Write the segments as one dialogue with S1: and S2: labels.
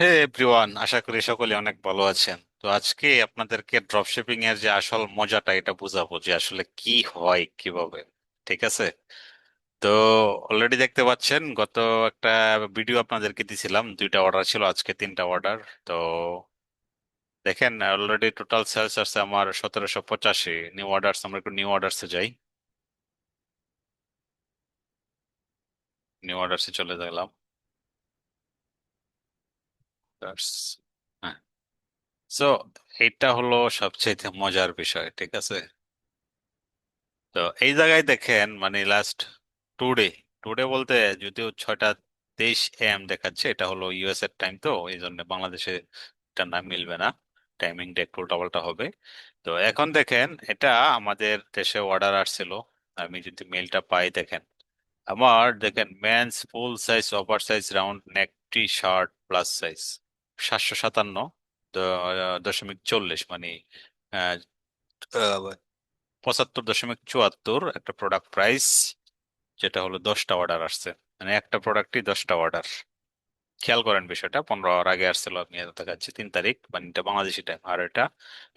S1: হে everyone, আশা করি সকলে অনেক ভালো আছেন। তো আজকে আপনাদেরকে ড্রপশিপিং এর যে আসল মজাটা, এটা বুঝাবো যে আসলে কি হয় কীভাবে, ঠিক আছে? তো অলরেডি দেখতে পাচ্ছেন, গত একটা ভিডিও আপনাদেরকে দিছিলাম, দুইটা অর্ডার ছিল, আজকে তিনটা অর্ডার তো দেখেন অলরেডি টোটাল সেলস আছে আমার সতেরোশো পঁচাশি নিউ অর্ডারস আমরা একটু নিউ অর্ডারসে যাই। নিউ অর্ডারসে চলে গেলাম। সো এটা হলো সবচেয়ে মজার বিষয়, ঠিক আছে? তো এই জায়গায় দেখেন মানে লাস্ট টুডে টুডে বলতে যদিও ছয়টা তেইশ এম দেখাচ্ছে, এটা হলো ইউএস এর টাইম তো, এই জন্য বাংলাদেশে এটা নাম মিলবে না টাইমিংটা একটু উল্টাপাল্টা হবে। তো এখন দেখেন, এটা আমাদের দেশে অর্ডার আসছিল, আমি যদি মেলটা পাই দেখেন, আমার দেখেন men's full size over size round neck T shirt plus size সাতশো সাতান্ন দশমিক চল্লিশ মানে পঁচাত্তর দশমিক চুয়াত্তর একটা প্রোডাক্ট প্রাইস যেটা হলো দশটা অর্ডার আসছে। মানে একটা প্রোডাক্টই দশটা অর্ডার খেয়াল করেন বিষয়টা। পনেরো আওয়ার আগে আসছিল, আপনি দেখাচ্ছে তিন তারিখ মানে এটা বাংলাদেশি টাইম আর এটা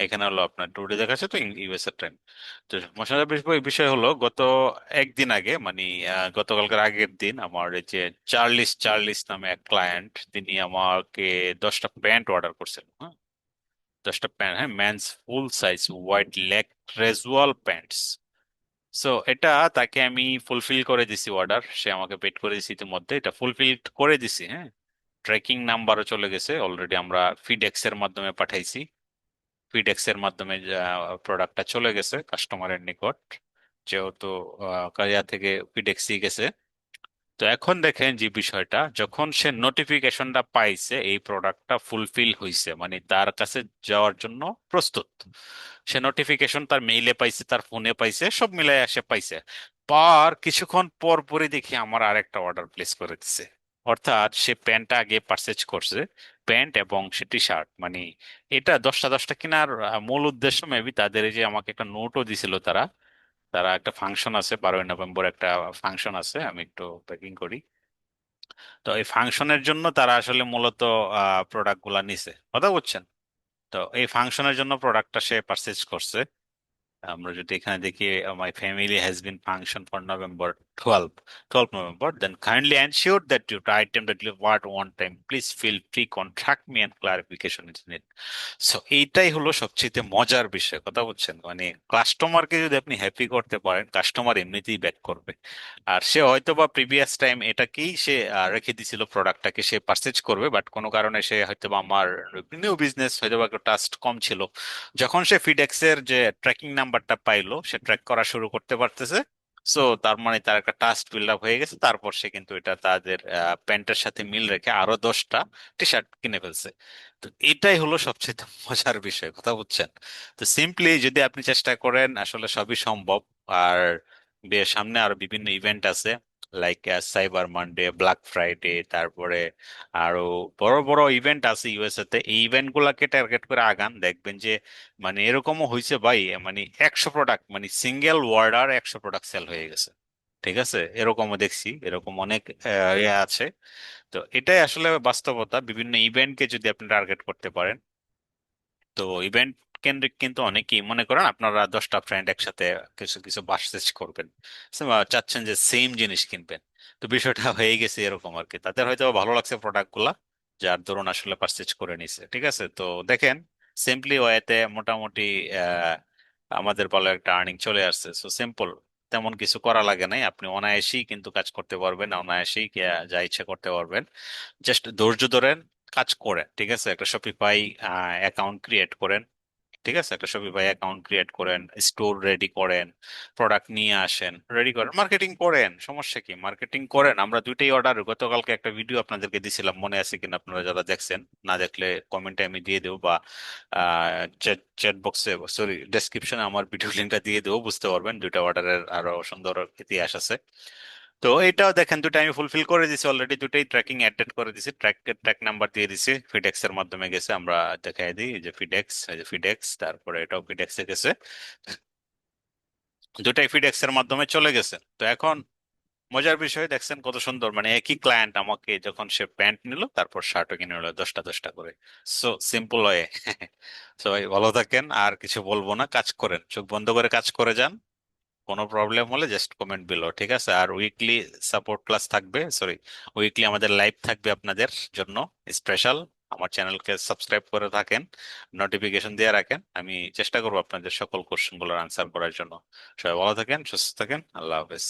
S1: এখানে হলো আপনার টুডে দেখাচ্ছে তো ইউএস এর টাইম তো মশলার বিষয় হলো, গত একদিন আগে মানে গতকালকার আগের দিন আমার এই যে চার্লিস চার্লিস নামে এক ক্লায়েন্ট তিনি আমাকে দশটা প্যান্ট অর্ডার করছেন হ্যাঁ? দশটা প্যান্ট হ্যাঁ men's full size white leg casual pants so এটা তাকে আমি ফুলফিল করে দিছি অর্ডার সে আমাকে পেড করে দিছি ইতিমধ্যে, এটা ফুলফিল করে দিছি হ্যাঁ? ট্র্যাকিং নাম্বারও চলে গেছে। অলরেডি আমরা ফিডেক্স এর মাধ্যমে পাঠাইছি। ফিডেক্স এর মাধ্যমে প্রোডাক্টটা চলে গেছে কাস্টমারের নিকট। যেহেতু কারিয়া থেকে ফিডেক্সই গেছে। তো এখন দেখেন যে বিষয়টা, যখন সে নোটিফিকেশনটা পাইছে, এই প্রোডাক্টটা ফুলফিল হয়েছে মানে তার কাছে যাওয়ার জন্য প্রস্তুত। সে নোটিফিকেশন তার মেইলে পাইছে, তার ফোনে পাইছে, সব মিলাই সে পাইছে। পার কিছুক্ষণ পর পরই দেখি আমার আরেকটা অর্ডার প্লেস করে দিছে। অর্থাৎ সে প্যান্টটা আগে পারচেজ করছে, প্যান্ট এবং সে টি শার্ট মানে এটা দশটা দশটা কেনার মূল উদ্দেশ্য মেবি তাদের এই যে আমাকে একটা নোটও দিছিল তারা তারা একটা ফাংশন আছে বারোই নভেম্বর একটা ফাংশন আছে, আমি একটু প্যাকিং করি। তো এই ফাংশনের জন্য তারা আসলে মূলত প্রোডাক্টগুলা নিছে, কথা বলছেন? তো এই ফাংশনের জন্য প্রোডাক্টটা সে পারচেজ করছে। আমরা যদি এখানে দেখি my family has been function for November twelve twelve November then kindly ensure that your item that you what one time please feel free contact me and clarification is need so এইটাই হলো সবচেয়ে মজার বিষয়, কথা বলছেন? মানে কাস্টমারকে যদি আপনি হ্যাপি করতে পারেন কাস্টমার এমনিতেই ব্যাক করবে। আর সে হয়তো বা প্রিভিয়াস টাইম এটাকেই সে রেখে দিছিল প্রোডাক্টটাকে সে পারচেজ করবে বাট কোনো কারণে সে হয়তো বা আমার নিউ বিজনেস হয়তো বা ট্রাস্ট কম ছিল। যখন সে ফিডেক্সের যে ট্র্যাকিং নাম্বারটা পাইলো, সে ট্র্যাক করা শুরু করতে পারতেছে। সো তার মানে তার একটা ট্রাস্ট বিল্ড আপ হয়ে গেছে। তারপর সে কিন্তু এটা তাদের প্যান্টের সাথে মিল রেখে আরও দশটা টি শার্ট কিনে ফেলছে। তো এটাই হলো সবচেয়ে মজার বিষয়, কথা বুঝছেন? তো সিম্পলি যদি আপনি চেষ্টা করেন, আসলে সবই সম্ভব। আর সামনে আরও বিভিন্ন ইভেন্ট আছে। Like cyber Monday black Friday তারপরে আরও বড় বড় ইভেন্ট আছে ইউএসএ তে এই ইভেন্ট গুলাকে টার্গেট করে আগান, দেখবেন যে মানে এরকমও হয়েছে ভাই মানে একশো প্রোডাক্ট মানে সিঙ্গেল ওয়ার্ডার একশো প্রোডাক্ট সেল হয়ে গেছে। ঠিক আছে? এরকমও দেখছি, এরকম অনেক ইয়ে আছে। তো এটাই আসলে বাস্তবতা। বিভিন্ন ইভেন্টকে যদি আপনি টার্গেট করতে পারেন, তো ইভেন্ট কেন্দ্রিক কিন্তু অনেকেই মনে করেন আপনারা দশটা ফ্রেন্ড একসাথে কিছু কিছু পারচেজ করবেন। চাচ্ছেন যে সেম জিনিস কিনবেন। তো বিষয়টা হয়ে গেছে এরকম আর কি তাদের হয়তো ভালো লাগছে প্রোডাক্টগুলা যার ধরুন আসলে পারচেজ করে নিছে। ঠিক আছে? তো দেখেন সিম্পলি ওয়েতে মোটামুটি আমাদের ভালো একটা আর্নিং চলে আসছে। সো সিম্পল তেমন কিছু করা লাগে নাই। আপনি অনায়াসেই কিন্তু কাজ করতে পারবেন, অনায়াসেই যা ইচ্ছা করতে পারবেন। জাস্ট ধৈর্য ধরেন, কাজ করেন। ঠিক আছে? একটা শপিফাই অ্যাকাউন্ট ক্রিয়েট করেন। ঠিক আছে? একটা শপিফাই অ্যাকাউন্ট ক্রিয়েট করেন স্টোর রেডি করেন প্রোডাক্ট নিয়ে আসেন রেডি করেন মার্কেটিং করেন সমস্যা কি? মার্কেটিং করেন আমরা দুইটাই অর্ডার গতকালকে একটা ভিডিও আপনাদেরকে দিছিলাম মনে আছে কিনা আপনারা যারা দেখছেন না দেখলে কমেন্টে আমি দিয়ে দেবো বা চ্যাট চ্যাট বক্সে সরি ডেসক্রিপশনে আমার ভিডিও লিঙ্কটা দিয়ে দেবো বুঝতে পারবেন দুইটা অর্ডারের আরও সুন্দর ইতিহাস আছে। তো এটাও দেখেন, দুটো আমি ফুলফিল করে দিছি অলরেডি দুটোই ট্র্যাকিং অ্যাডেড করে দিছি। ট্র্যাক ট্র্যাক নাম্বার দিয়ে দিছি ফিডেক্স এর মাধ্যমে গেছে, আমরা দেখাই দিই যে ফিডেক্স যে ফিডেক্স তারপরে এটাও ফিডেক্স এ গেছে। দুটাই ফিডেক্স এর মাধ্যমে চলে গেছে। তো এখন মজার বিষয়, দেখছেন কত সুন্দর মানে একই ক্লায়েন্ট আমাকে যখন সে প্যান্ট নিল, তারপর শার্টও কিনে নিল, দশটা দশটা করে। সো সিম্পল হয়ে সবাই ভালো থাকেন, আর কিছু বলব না, কাজ করেন, চোখ বন্ধ করে কাজ করে যান। কোনো প্রবলেম হলে জাস্ট কমেন্ট বিলো ঠিক আছে? আর উইকলি সাপোর্ট ক্লাস থাকবে সরি উইকলি আমাদের লাইভ থাকবে আপনাদের জন্য স্পেশাল আমার চ্যানেলকে সাবস্ক্রাইব করে থাকেন নোটিফিকেশন দিয়ে রাখেন। আমি চেষ্টা করব আপনাদের সকল কোশ্চেনগুলোর আনসার করার জন্য। সবাই ভালো থাকেন, সুস্থ থাকেন, আল্লাহ হাফেজ।